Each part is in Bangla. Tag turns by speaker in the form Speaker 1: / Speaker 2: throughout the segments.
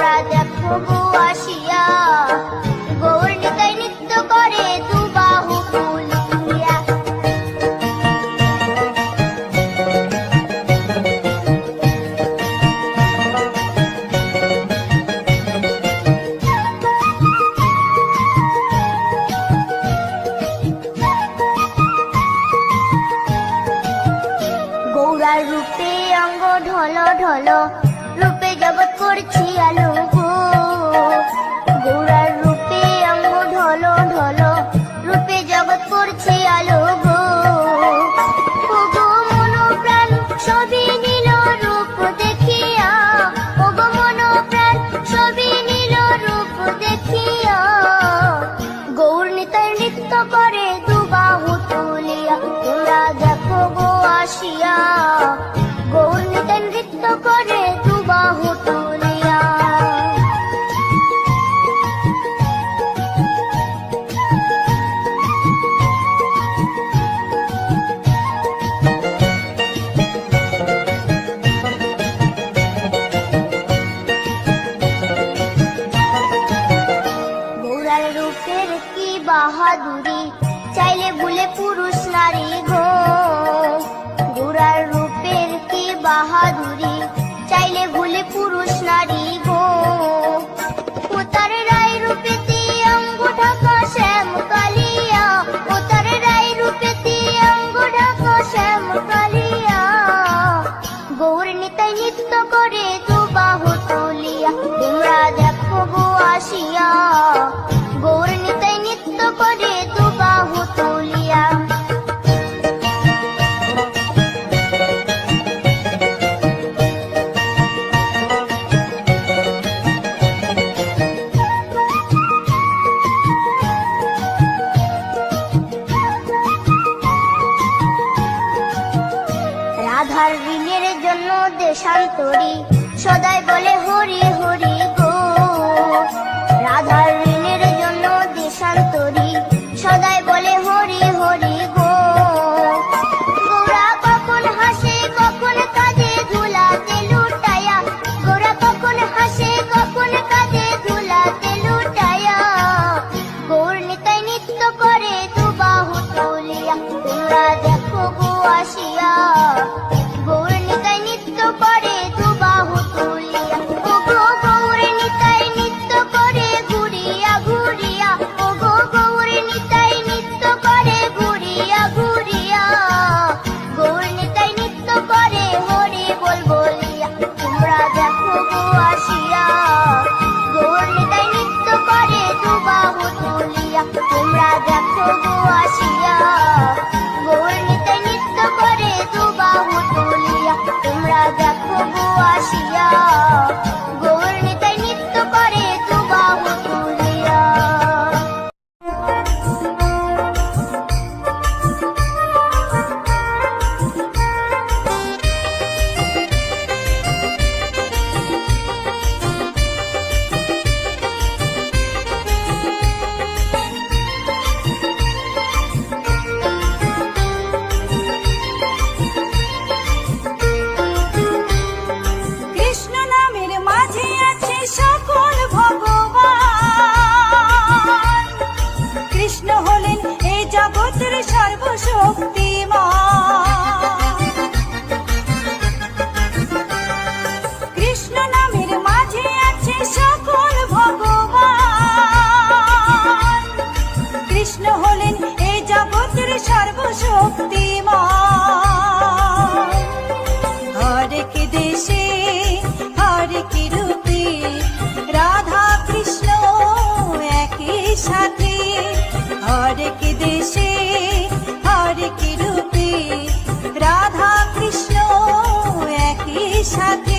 Speaker 1: brother Pooh. আর
Speaker 2: ঋণের জন্য দেশান্তরী। সদাই বলে হরি হরি
Speaker 3: হরেক দেশে হরেক রূপে রাধা কৃষ্ণ একই সাথে হরেক দেশে হরেক রূপে রাধা কৃষ্ণ একই সাথে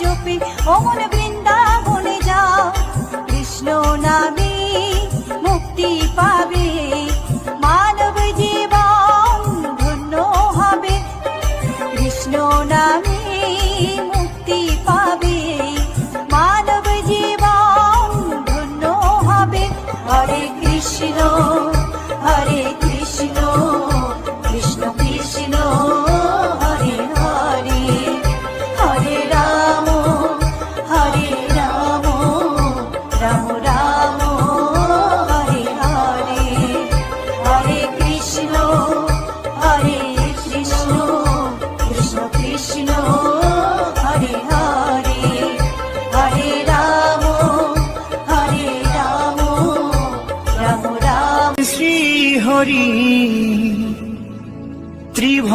Speaker 3: জপি অমন
Speaker 4: বৃন্দ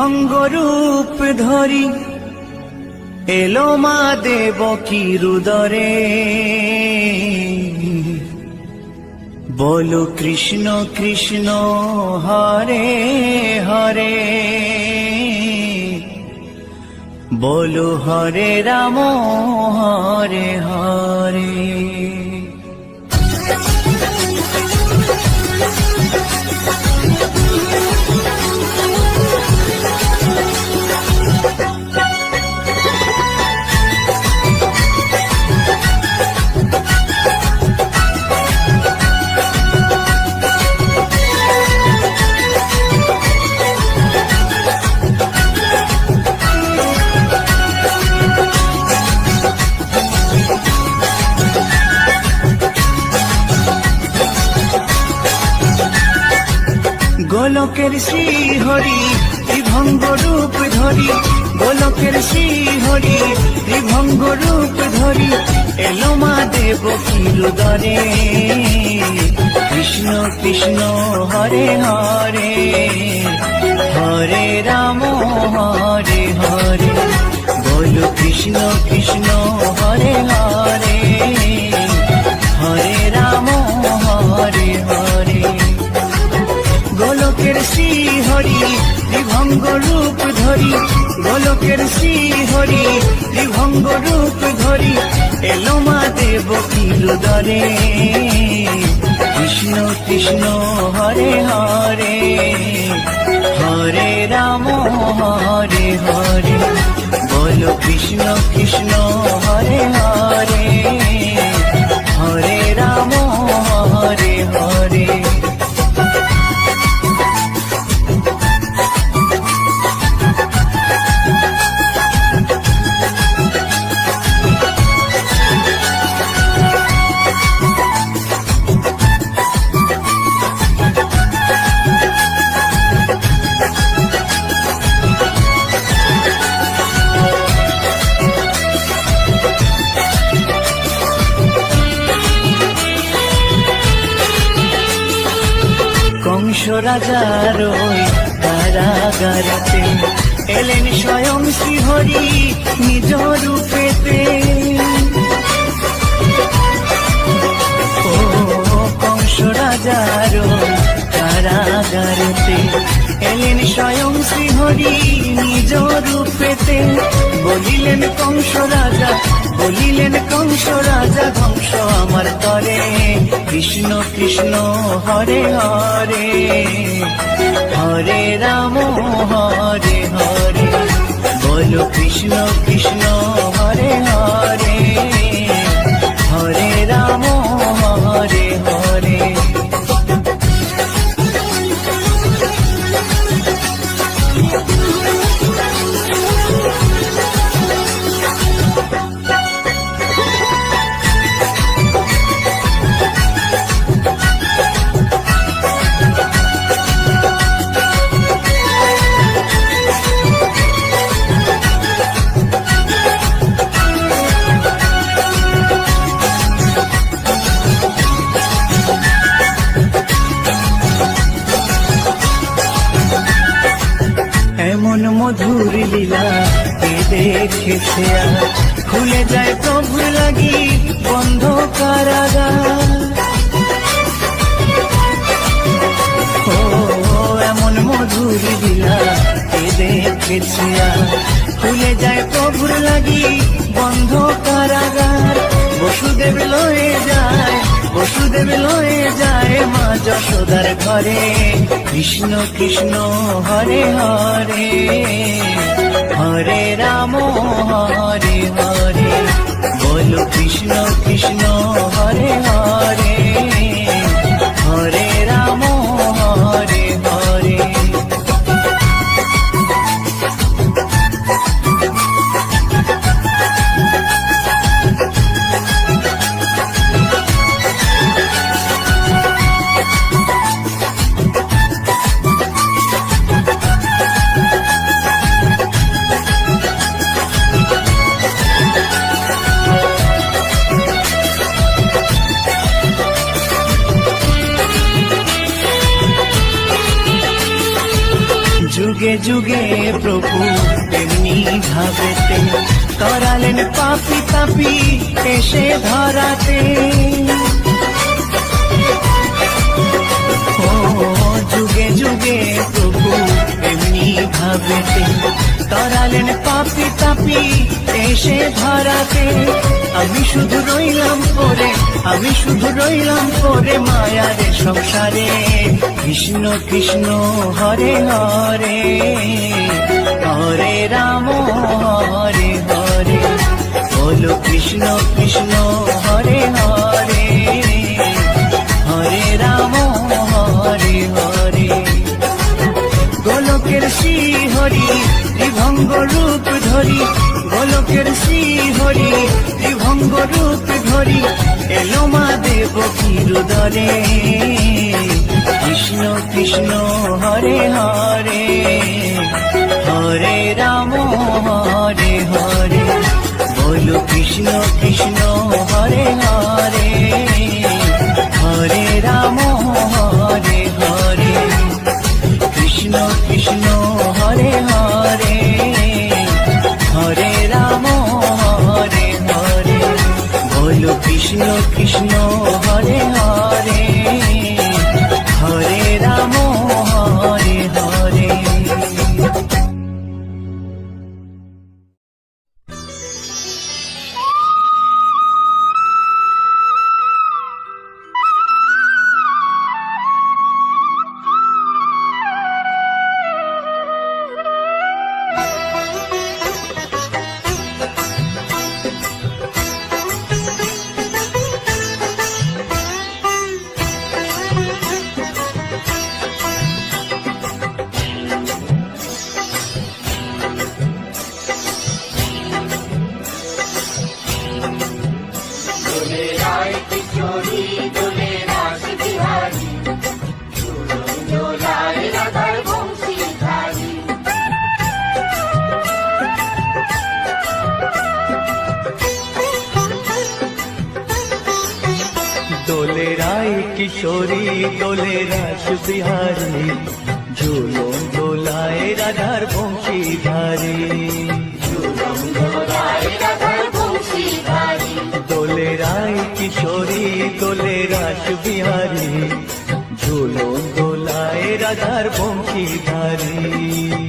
Speaker 4: অঙ্গরূপ ধরি। এলো মা দেব কি রুদরে। বলো কৃষ্ণ কৃষ্ণ, হরে হরে। বলো হরে রাম, হরে হরে। গোলকের শ্রীহরি, ত্রিভঙ্গ রূপ ধরি। গোলকের শ্রীহরি, ত্রিভঙ্গ রূপ ধরি। এলো মা দেব কিরুদরে কৃষ্ণ কৃষ্ণ, হরে হরে। হরে রাম, হরে হরে। বলো কৃষ্ণ কৃষ্ণ, হরে হরে। হরে রাম, হরে হরে। ত্রিভঙ্গ রূপ ধরি, গোলকের শ্রীহরি ত্রিভঙ্গ রূপ ধরি, এলো মা দেব কিরুদরে কৃষ্ণ কৃষ্ণ, হরে হরে হরে রাম, হরে হরে। বলো কৃষ্ণ কৃষ্ণ, হরে হরে হরে রাম, হরে হরে। কংস রাজার ওই কারাগারেতে। এলেন স্বয়ং শ্রীহরি নিজ রূপেতে। ও কংস রাজার ওই এলেন স্বয়ং শ্রীহরি নিজ রূপেতে বলিলেন কংস রাজা, বলিলেন কংস রাজা, ধ্বংস আমার তরে। কৃষ্ণ কৃষ্ণ, হরে হরে হরে রাম, হরে হরে। বলো কৃষ্ণ কৃষ্ণ, হরে হরে। এমন মধুর লীলা। আর খুলে যায় প্রভু লাগি বন্ধ কারাগার এমন মধুর লীলা দেখেছে খুলে যায় প্রভুর লাগি বন্ধ কারাগার বসুদেব লয়ে যায় বসুদেব লয়ে যায় মা যশোদার ঘরে। কৃষ্ণ কৃষ্ণ, হরে হরে। হরে রাম, হরে হরে। বলো কৃষ্ণ কৃষ্ণ, হরে হরে। তাপি এসে ধরাতে। আমি শুধু রইলাম পরে, আমি শুধু রইলাম পরে মায়ার সংসারে। কৃষ্ণ কৃষ্ণ, হরে হরে হরে রাম, হরে হরে। বলো কৃষ্ণ কৃষ্ণ, হরে হরে হরে রাম, হরে হরে। গোলকের শ্রীহরি ত্রিভঙ্গ রূপ ধরি, গোলকের শ্রীহরি, ত্রিভঙ্গ রূপ ধরি, এলো মা দেব কৃষ্ণ কৃষ্ণ কৃষ্ণ, হরে হরে হরে রাম, হরে হরে, বলো কৃষ্ণ কৃষ্ণ, হরে হরে হরে রাম কৃষ্ণ কৃষ্ণ হরে হরে। কিশোরী দোলে রাস বিহারী ঝুলন দোলায় রাধার বংশী ধারী দোলে রায় কিশোরী দোলে রাস বিহারী ঝুলন দোলায় রাধার বংশী ধারী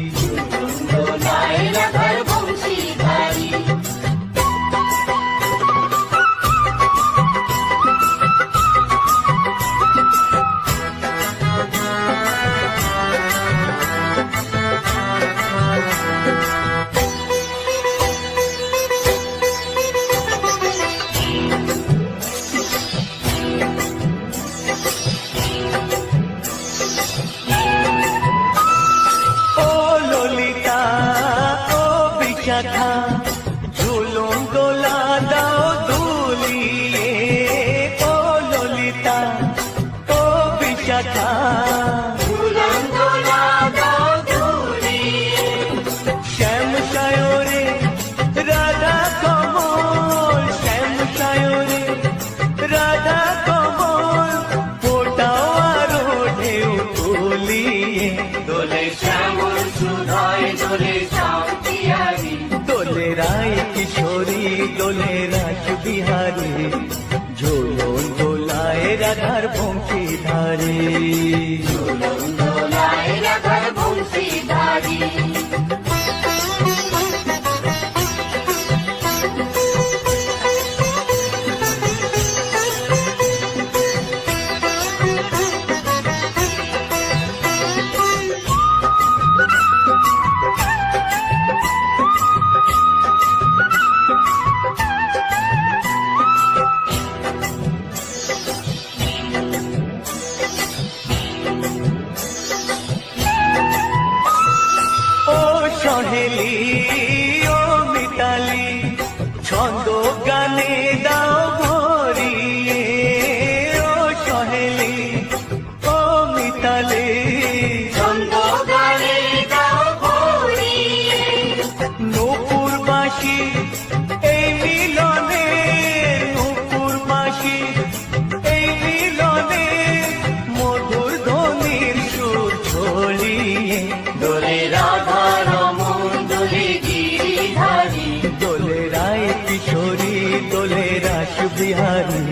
Speaker 4: বিহারী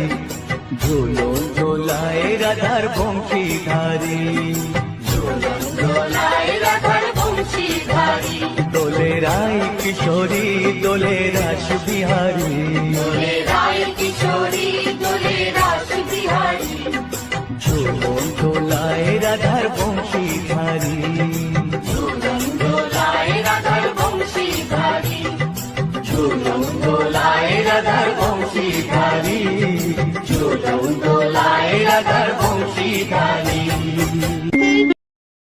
Speaker 4: ঝোলো দোলায় রাধার বংশী ধারী দোলে রায় কিশোরী দোলে রাস বিহারী। ঝোলো দোলায় রাধার বংশী ধারী দোলায় রাধার বংশী